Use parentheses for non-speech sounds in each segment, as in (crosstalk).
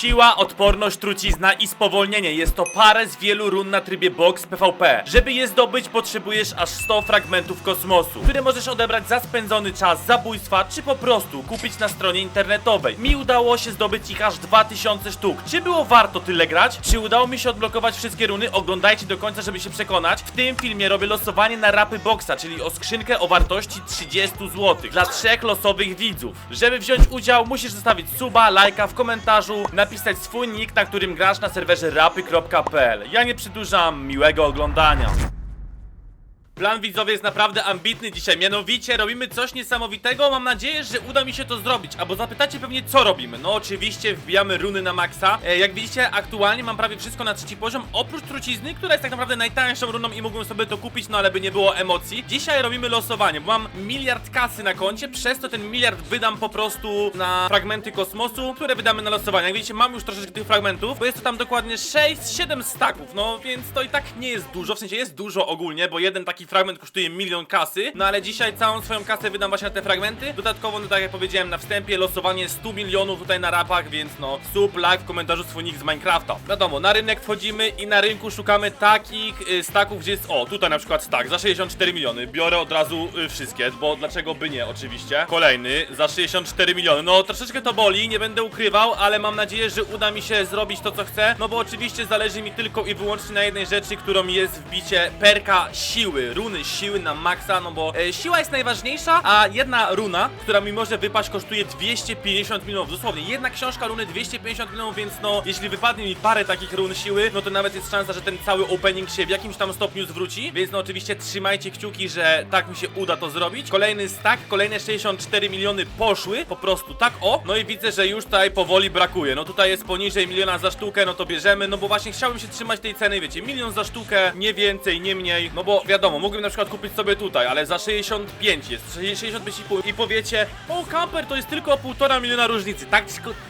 Siła, odporność, trucizna i spowolnienie. Jest to parę z wielu run na trybie box PvP. Żeby je zdobyć, potrzebujesz aż 100 fragmentów kosmosu, które możesz odebrać za spędzony czas, zabójstwa, czy po prostu kupić na stronie internetowej. Mi udało się zdobyć ich aż 2000 sztuk. Czy było warto tyle grać? Czy udało mi się odblokować wszystkie runy? Oglądajcie do końca, żeby się przekonać. W tym filmie robię losowanie na rapy boxa, czyli o skrzynkę o wartości 30 zł dla trzech losowych widzów. Żeby wziąć udział, musisz zostawić suba, lajka w komentarzu, napisać swój nick, na którym grasz na serwerze rapy.pl. Ja nie przedłużam, miłego oglądania. Plan widzowie jest naprawdę ambitny dzisiaj, mianowicie robimy coś niesamowitego, mam nadzieję, że uda mi się to zrobić, albo zapytacie pewnie co robimy, no oczywiście wbijamy runy na maksa, e, jak widzicie aktualnie mam prawie wszystko na trzeci poziom, oprócz trucizny, która jest tak naprawdę najtańszą runą i mógłbym sobie to kupić, no ale by nie było emocji. Dzisiaj robimy losowanie, bo mam miliard kasy na koncie, przez to ten miliard wydam po prostu na fragmenty kosmosu, które wydamy na losowanie. Jak widzicie mam już troszeczkę tych fragmentów, bo jest to tam dokładnie 6-7 staków, no więc to i tak nie jest dużo, w sensie jest dużo ogólnie, bo jeden taki fragment kosztuje milion kasy, no ale dzisiaj całą swoją kasę wydam właśnie na te fragmenty. Dodatkowo, no tak jak powiedziałem na wstępie, losowanie 100 milionów tutaj na rapach, więc no sub, like w komentarzu swój nick z Minecrafta. Wiadomo, na rynek wchodzimy i na rynku szukamy takich y, staków, gdzie jest, o tutaj na przykład stak za 64 miliony, biorę od razu y, wszystkie, bo dlaczego by nie oczywiście. Kolejny za 64 miliony, no troszeczkę to boli, nie będę ukrywał, ale mam nadzieję, że uda mi się zrobić to co chcę, no bo oczywiście zależy mi tylko i wyłącznie na jednej rzeczy, którą jest wbicie perka siły, runy siły na maksa, no bo e, siła jest najważniejsza, a jedna runa, która mi może wypaść kosztuje 250 milionów, dosłownie, jedna książka runy 250 milionów, więc no, jeśli wypadnie mi parę takich run siły, no to nawet jest szansa, że ten cały opening się w jakimś tam stopniu zwróci, więc no oczywiście trzymajcie kciuki, że tak mi się uda to zrobić. Kolejny stack, kolejne 64 miliony poszły, po prostu tak o, no i widzę, że już tutaj powoli brakuje, no tutaj jest poniżej miliona za sztukę, no to bierzemy, no bo właśnie chciałbym się trzymać tej ceny, wiecie, milion za sztukę, nie więcej, nie mniej, no bo wiadomo, mógłbym na przykład kupić sobie tutaj, ale za 65 jest, 65,5 i powiecie, o kamper, to jest tylko półtora miliona różnicy, tak,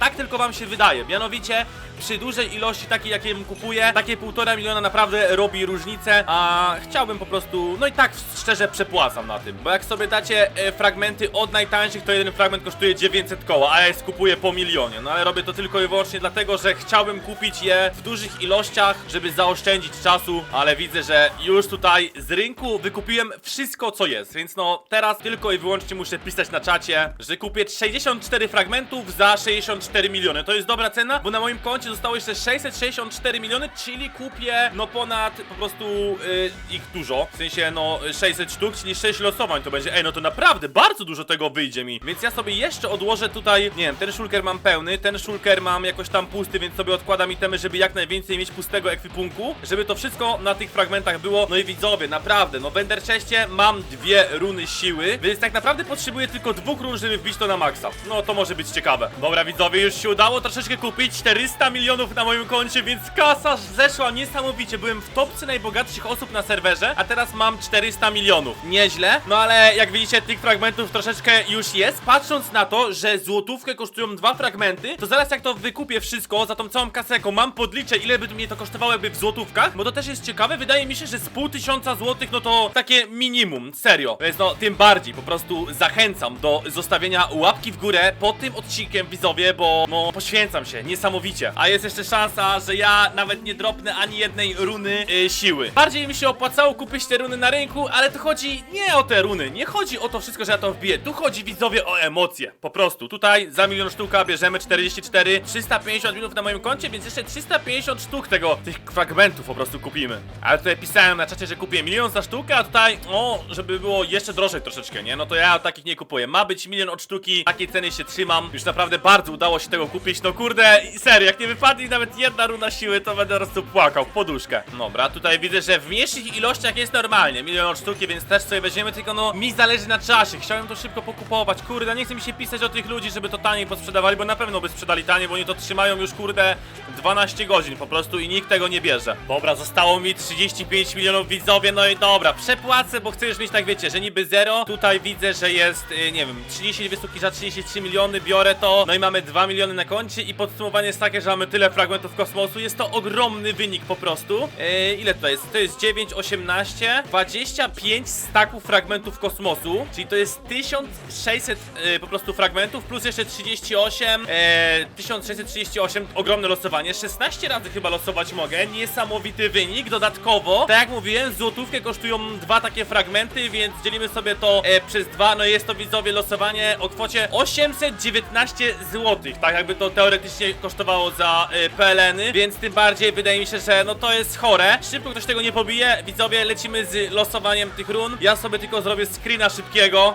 tak tylko wam się wydaje, mianowicie przy dużej ilości takiej, jakiej kupuję, takie półtora miliona naprawdę robi różnicę, a chciałbym po prostu, no i tak szczerze przepłacam na tym, bo jak sobie dacie e, fragmenty od najtańszych, to jeden fragment kosztuje 900 koła, a ja je skupuję po milionie, no ale robię to tylko i wyłącznie dlatego, że chciałbym kupić je w dużych ilościach, żeby zaoszczędzić czasu, ale widzę, że już tutaj z rynku wykupiłem wszystko, co jest, więc no teraz tylko i wyłącznie muszę pisać na czacie, że kupię 64 fragmentów za 64 miliony. To jest dobra cena, bo na moim koncie zostało jeszcze 664 miliony, czyli kupię no ponad po prostu y, ich dużo, w sensie no 600 sztuk, czyli 6 losowań to będzie. Ej, no to naprawdę bardzo dużo tego wyjdzie mi, więc ja sobie jeszcze odłożę tutaj, nie wiem, ten szulker mam pełny, ten szulker mam jakoś tam pusty, więc sobie odkładam itemy, żeby jak najwięcej mieć pustego ekwipunku, żeby to wszystko na tych fragmentach było. No i widzowie, naprawdę, no w Ender mam dwie runy siły, więc tak naprawdę potrzebuję tylko dwóch run, żeby wbić to na maksa. No to może być ciekawe. Dobra widzowie, już się udało troszeczkę kupić, 400 milionów na moim koncie, więc kasa zeszła niesamowicie. Byłem w topce najbogatszych osób na serwerze, a teraz mam 400 milionów. Nieźle, no ale jak widzicie tych fragmentów troszeczkę już jest. Patrząc na to, że złotówkę kosztują dwa fragmenty, to zaraz jak to wykupię wszystko za tą całą kasę, jaką mam, podliczę ile by mnie to kosztowało jakby w złotówkach, bo to też jest ciekawe. Wydaje mi się, że z pół tysiąca złotych, no to takie minimum, serio. Więc no, tym bardziej po prostu zachęcam do zostawienia łapki w górę pod tym odcinkiem, widzowie, bo no, poświęcam się niesamowicie. A jest jeszcze szansa, że ja nawet nie dropnę ani jednej runy y, siły. Bardziej mi się opłacało kupić te runy na rynku, ale to chodzi nie o te runy, nie chodzi o to wszystko, że ja to wbiję. Tu chodzi, widzowie, o emocje. Po prostu. Tutaj za milion sztuka bierzemy 44, 350 minut na moim koncie, więc jeszcze 350 sztuk tego, tych fragmentów po prostu kupimy. Ale tutaj pisałem na czacie, że kupię milion za sztukę, a tutaj, o, żeby było jeszcze drożej troszeczkę, nie? No to ja takich nie kupuję. Ma być milion od sztuki, takiej ceny się trzymam. Już naprawdę bardzo udało się tego kupić. No kurde, serio, jak nie wypadnie nawet jedna runa siły, to będę po prostu płakał w poduszkę. Dobra, tutaj widzę, że w mniejszych ilościach jest normalnie. Milion od sztuki, więc też sobie weźmiemy, tylko no mi zależy na czasie. Chciałem to szybko pokupować. Kurde, nie chce mi się pisać o tych ludzi, żeby to taniej posprzedawali, bo na pewno by sprzedali taniej, bo oni to trzymają już kurde 12 godzin po prostu i nikt tego nie bierze. Dobra, zostało mi 35 milionów widzowie, no i dobra, przepłacę, bo chcę już mieć tak wiecie, że niby zero. Tutaj widzę, że jest, y, nie wiem, 32 sztuki za 33 miliony, biorę to, no i mamy 2 miliony na koncie i podsumowanie jest takie, że mamy tyle fragmentów kosmosu, jest to ogromny wynik po prostu. E, ile to jest? To jest 9, 18, 25 staków fragmentów kosmosu, czyli to jest 1600 e, po prostu fragmentów, plus jeszcze 38, e, 1638, ogromne losowanie, 16 razy chyba losować mogę, niesamowity wynik, dodatkowo, tak jak mówiłem, złotówkę kosztują dwa takie fragmenty, więc dzielimy sobie to e, przez dwa, no jest to widzowie losowanie o kwocie 819 zł, tak jakby to teoretycznie kosztowało za e, PLN-y, więc tym bardziej wydaje mi się, że no to jest chore. Szybko ktoś tego nie pobije, widzowie, lecimy z losowaniem tych run. Ja sobie tylko zrobię screena szybkiego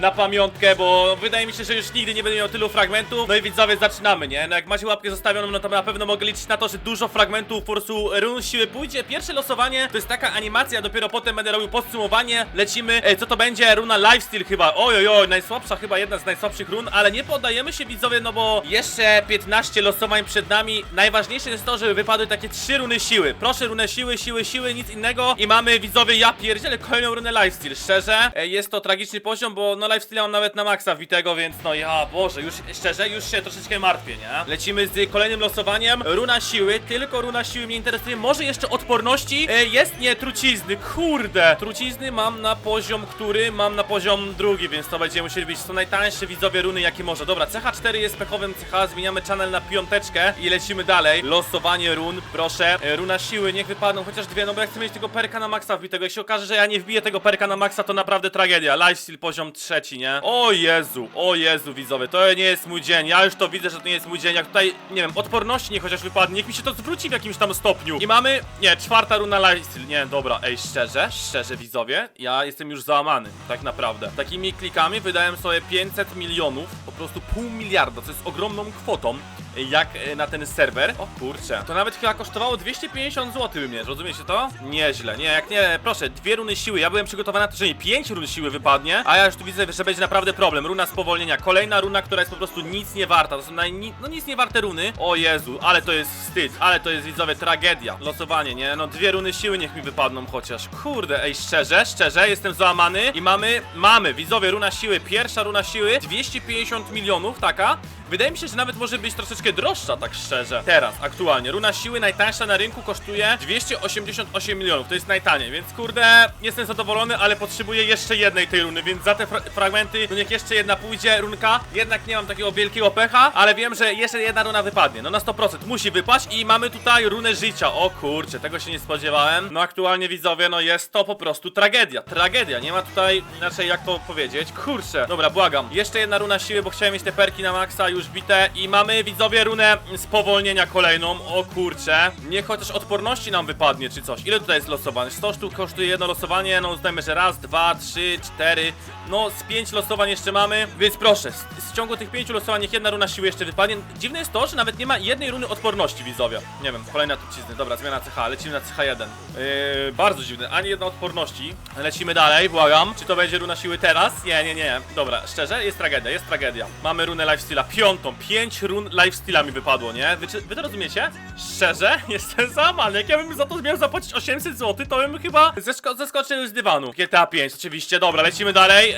na pamiątkę, bo wydaje mi się, że już nigdy nie będę miał tylu fragmentów. No i widzowie, zaczynamy, nie? No jak macie łapkę zostawioną, no to na pewno mogę liczyć na to, że dużo fragmentów po prostu run siły pójdzie. Pierwsze losowanie to jest taka animacja, dopiero potem będę robił podsumowanie. Lecimy, e, co to będzie? Runa Lifesteal chyba. Oj, oj, oj, najsłabsza chyba, jedna z najsłabszych run, ale nie poddajemy się widzowie, no bo jeszcze 15 losowań przed nami. Najważniejsze jest to, żeby wypadły takie trzy runy siły. Proszę runę siły, siły, siły, nic innego. I mamy widzowie, ja pierdzielę kolejną runę Lifesteal. Szczerze, e, jest to tragiczny poziom, bo no lifestyle mam nawet na maksa wbitego, więc no ja, Boże, już szczerze, już się troszeczkę martwię, nie? Lecimy z kolejnym losowaniem. Runa siły, tylko runa siły mnie interesuje. Może jeszcze odporności? E, jest, nie, trucizny, kurde. Trucizny mam na poziom, który mam na poziom drugi, więc to będziemy musieli być. To najtańsze widzowie runy, jakie może. Dobra, CH4 jest pechowym CH, zmieniamy channel na piąteczkę i lecimy dalej. Losowanie run, proszę. E, runa siły, niech wypadną chociaż dwie, no bo ja chcę mieć tego perka na maksa wbitego. Jak się okaże, że ja nie wbiję tego perka na maksa, to naprawdę tragedia. Lifestyle poziom trzeci, nie? O Jezu, o Jezu, widzowie, to nie jest mój dzień. Ja już to widzę, że to nie jest mój dzień. Jak tutaj, nie wiem, odporności nie chociaż wypadnie, niech mi się to zwróci w jakimś tam stopniu. I mamy, nie, czwarta runa lifestyle. Nie, dobra, ej, szczerze, szczerze, widzowie, ja jestem już załamany, tak naprawdę. Takimi klikami wydałem sobie 500 milionów, po prostu pół miliarda, co jest ogromną kwotą jak e, na ten serwer. O kurczę, to nawet chyba kosztowało 250 zł mnie, rozumiecie to? Nieźle, nie, jak nie, proszę, dwie runy siły, ja byłem przygotowany na to, że mi 5 run siły wypadnie, a ja już tu widzę, że będzie naprawdę problem. Runa spowolnienia, kolejna runa, która jest po prostu nic nie warta, to są naj, ni- no nic nie warte runy. O Jezu, ale to jest wstyd, ale to jest widzowie tragedia. Losowanie, nie? No dwie runy siły niech mi wypadną chociaż. Kurde, ej, szczerze, szczerze, jestem załamany i mamy, mamy, widzowie, runa siły, pierwsza runa siły, 250 milionów, taka. Wydaje mi się, że nawet może być troszeczkę droższa, tak szczerze. Teraz, aktualnie. Runa siły najtańsza na rynku kosztuje 288 milionów. To jest najtaniej, więc kurde, jestem zadowolony, ale potrzebuję jeszcze jednej tej runy, więc za te fra fragmenty, no niech jeszcze jedna pójdzie, runka. Jednak nie mam takiego wielkiego pecha, ale wiem, że jeszcze jedna runa wypadnie. No na 100% musi wypaść i mamy tutaj runę życia. O kurczę, tego się nie spodziewałem. No aktualnie widzowie, no jest to po prostu tragedia. Tragedia, nie ma tutaj inaczej jak to powiedzieć. Kurczę, dobra, błagam. Jeszcze jedna runa siły, bo chciałem mieć te perki na maksa już bite i mamy widzowie runę spowolnienia kolejną. O kurczę. Niech chociaż odporności nam wypadnie czy coś. Ile tutaj jest losowań? 100 sztuk kosztuje jedno losowanie, no uznajmy, że raz, dwa, trzy, cztery, no z pięć losowań jeszcze mamy, więc proszę, z, z ciągu tych pięciu losowań niech jedna runa siły jeszcze wypadnie. Dziwne jest to, że nawet nie ma jednej runy odporności, widzowie. Nie wiem, kolejna trucizny, dobra, zmiana CH, lecimy na CH1. Yy, bardzo dziwne, ani jedna odporności. Lecimy dalej, błagam. Czy to będzie runa siły teraz? Nie, nie, nie. Dobra, szczerze, jest tragedia, jest tragedia. Mamy runę lifestyla, piątą, pięć run lifestyla mi wypadło, nie? Wy, wy to rozumiecie? Szczerze, (laughs) jestem załamany. Jak ja bym za to miał zapłacić 800 zł, to bym chyba zesko zeskoczył z dywanu. GTA 5, oczywiście, dobra, lecimy dalej.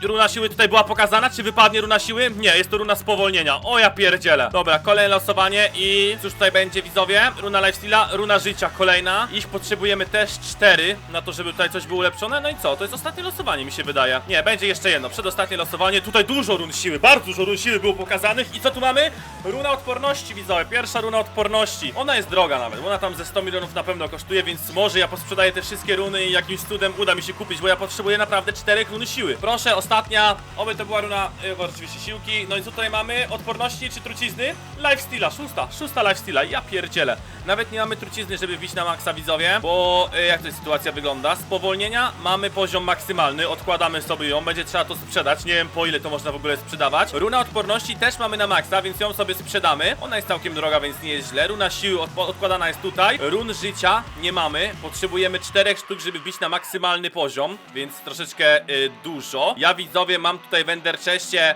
Yy, runa siły tutaj była pokazana, czy wypadnie runa siły? Nie, jest to runa spowolnienia. O ja pierdzielę. Dobra, kolejne losowanie i cóż tutaj będzie, widzowie? Runa lifestyla, runa życia kolejna. Ich potrzebujemy też cztery na to, żeby tutaj coś było ulepszone. No i co? To jest ostatnie losowanie, mi się wydaje. Nie, będzie jeszcze jedno, przedostatnie losowanie. Tutaj dużo run siły, bardzo dużo run siły było pokazanych. I co tu mamy? Runa odporności, widzowie. Pierwsza runa odporności. Ona jest droga nawet, ona tam ze 100 milionów na pewno kosztuje, więc może ja posprzedaję te wszystkie runy i jakimś cudem uda mi się kupić, bo ja potrzebuję naprawdę czterech run siły. Proszę, ostatnia. Oby to była runa, yy, oczywiście siłki. No i co tutaj mamy? Odporności czy trucizny? Lifesteala, szósta, szósta lifesteala. Ja pierdzielę. Nawet nie mamy trucizny, żeby wbić na maksa, widzowie, bo yy, jak to sytuacja wygląda? Spowolnienia mamy poziom maksymalny, odkładamy sobie ją, będzie trzeba to sprzedać. Nie wiem po ile to można w ogóle sprzedawać. Runa odporności też mamy na maksa, więc ją sobie sprzedamy. Ona jest całkiem droga, więc nie jest źle. Runa siły odpo- odkładana jest tutaj. Run życia nie mamy. Potrzebujemy czterech sztuk, żeby wbić na maksymalny poziom, więc troszeczkę y, dużo. Ja widzowie mam tutaj w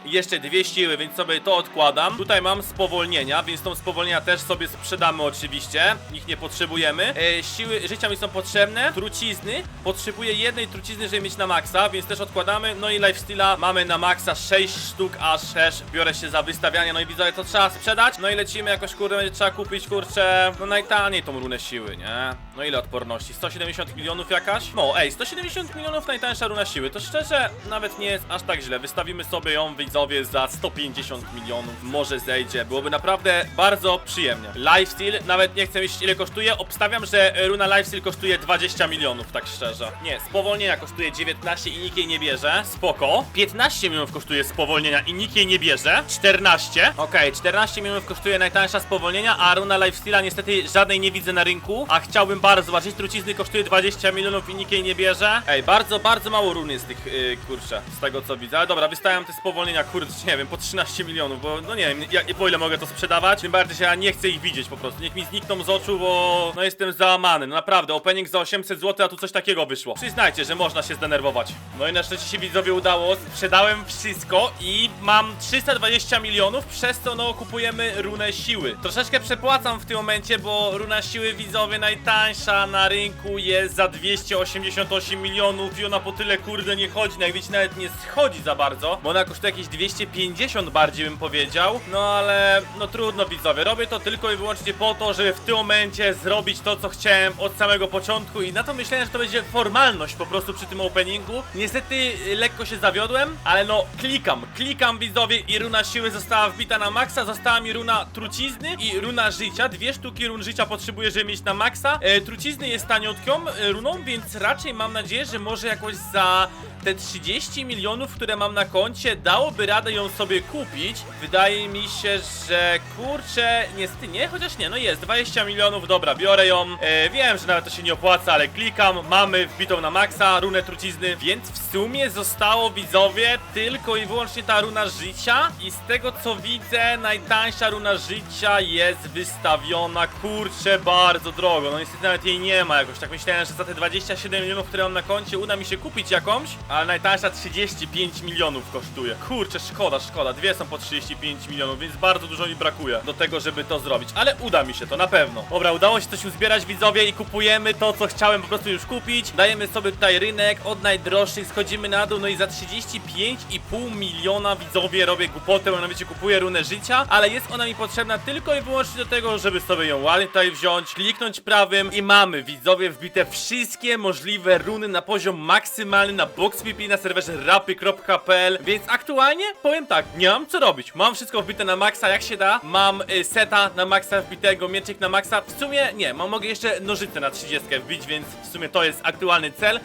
jeszcze dwie siły, więc sobie to odkładam. Tutaj mam spowolnienia, więc tą spowolnienia też sobie sprzedamy oczywiście. ich nie potrzebujemy. E, siły życia mi są potrzebne, trucizny, potrzebuję jednej trucizny, żeby mieć na maksa, więc też odkładamy, no i lifesteala mamy na maksa 6 sztuk, aż też biorę się za wystawianie, no i widzowie, to trzeba sprzedać, no i lecimy jakoś, kurde, będzie trzeba kupić, kurczę, no najtaniej tą runę siły, nie? No ile odporności? 170 milionów jakaś? No, ej, 170 milionów najtańsza runa siły, to szczerze, nawet nie jest aż tak źle, wystawimy sobie ją, widzowie, za 150 milionów, może zejdzie, byłoby naprawdę bardzo przyjemnie. Lifesteal, nawet nie chcę wiedzieć ile kosztuje, obstawiam, że runa Lifesteal kosztuje 20 milionów, tak szczerze. Nie, spowolnienia kosztuje 19 i nikt jej nie bierze, spoko. 15 milionów kosztuje spowolnienia i nikt jej nie bierze, 14. Okej, 14 milionów kosztuje najtańsza spowolnienia, a runa Lifesteala niestety żadnej nie widzę na rynku, a chciałbym bardzo zobaczyć, trucizny kosztuje 20 milionów i nikt jej nie bierze. Ej, bardzo, bardzo mało run jest tych, yy, kurczę, z tego co widzę, ale dobra, wystawiam te spowolnienia, kurde, (laughs) nie wiem, po 13 milionów, bo no nie wiem, ja, po ile mogę to sprzedawać, tym bardziej, że ja nie chcę ich widzieć po prostu, niech mi znikną z oczu, bo no jestem załamany, no naprawdę, opening za 800 zł, a tu coś takiego wyszło. Przyznajcie, że można się zdenerwować. No i na szczęście się widzowie udało, sprzedałem wszystko i mam 320 milionów, przez co no kupujemy runę siły. Troszeczkę przepłacam w tym momencie, bo runa siły widzowie najtańsza na rynku jest za 288 milionów i ona po tyle kurde nie chodzi, no jak wiecie nawet nie schodzi za bardzo, bo ona kosztuje jakieś 250 bardziej bym powiedział, no ale no trudno widzowie, robię to tylko i wyłącznie po to, żeby w tym momencie zrobić to co chciałem od samego początku i na to myślałem, że to będzie formalność po prostu przy tym openingu. Niestety y, lekko się zawiodłem, ale no klikam, klikam widzowie i runa siły została wbita na maksa, została mi runa trucizny i runa życia, dwie sztuki run życia potrzebuję, żeby mieć na maksa. E, trucizny jest taniutką e, runą, więc raczej mam nadzieję, że może jakoś za te 30 milionów, które mam na koncie, dałoby radę ją sobie kupić. Wydaje mi się, że kurczę, niestety nie, chociaż nie, no jest, 20 milionów, dobra, biorę ją. E, wiem, że nawet to się nie opłaca, ale klikam, mamy wbitą na maksa runę trucizny, więc w sumie zostało widzowie tylko i wyłącznie ta runa życia i z tego co widzę, najtańsza runa życia jest wystawiona, kurczę, bardzo drogo, no niestety nawet jej nie ma jakoś, tak myślałem, że za te 27 milionów, które mam na koncie, uda mi się kupić jakąś, ale najtańsza 35 milionów kosztuje. Kurczę, szkoda, szkoda. Dwie są po 35 milionów, więc bardzo dużo mi brakuje do tego, żeby to zrobić. Ale uda mi się to, na pewno. Dobra, udało się coś uzbierać, widzowie, i kupujemy to, co chciałem po prostu już kupić. Dajemy sobie tutaj rynek od najdroższych, schodzimy na dół, no i za 35,5 miliona, widzowie, robię głupotę, mianowicie kupuję runę życia, ale jest ona mi potrzebna tylko i wyłącznie do tego, żeby sobie ją ładnie tutaj wziąć, kliknąć prawym i mamy, widzowie, wbite wszystkie możliwe runy na poziom maksymalny na BoxVP na serwerze rapy.pl, więc aktualnie powiem tak, nie mam co robić. Mam wszystko wbite na maksa jak się da, mam y, seta na maksa wbitego, mieczyk na maksa. W sumie nie, mam mogę jeszcze nożyce na 30 wbić, więc w sumie to jest aktualny cel.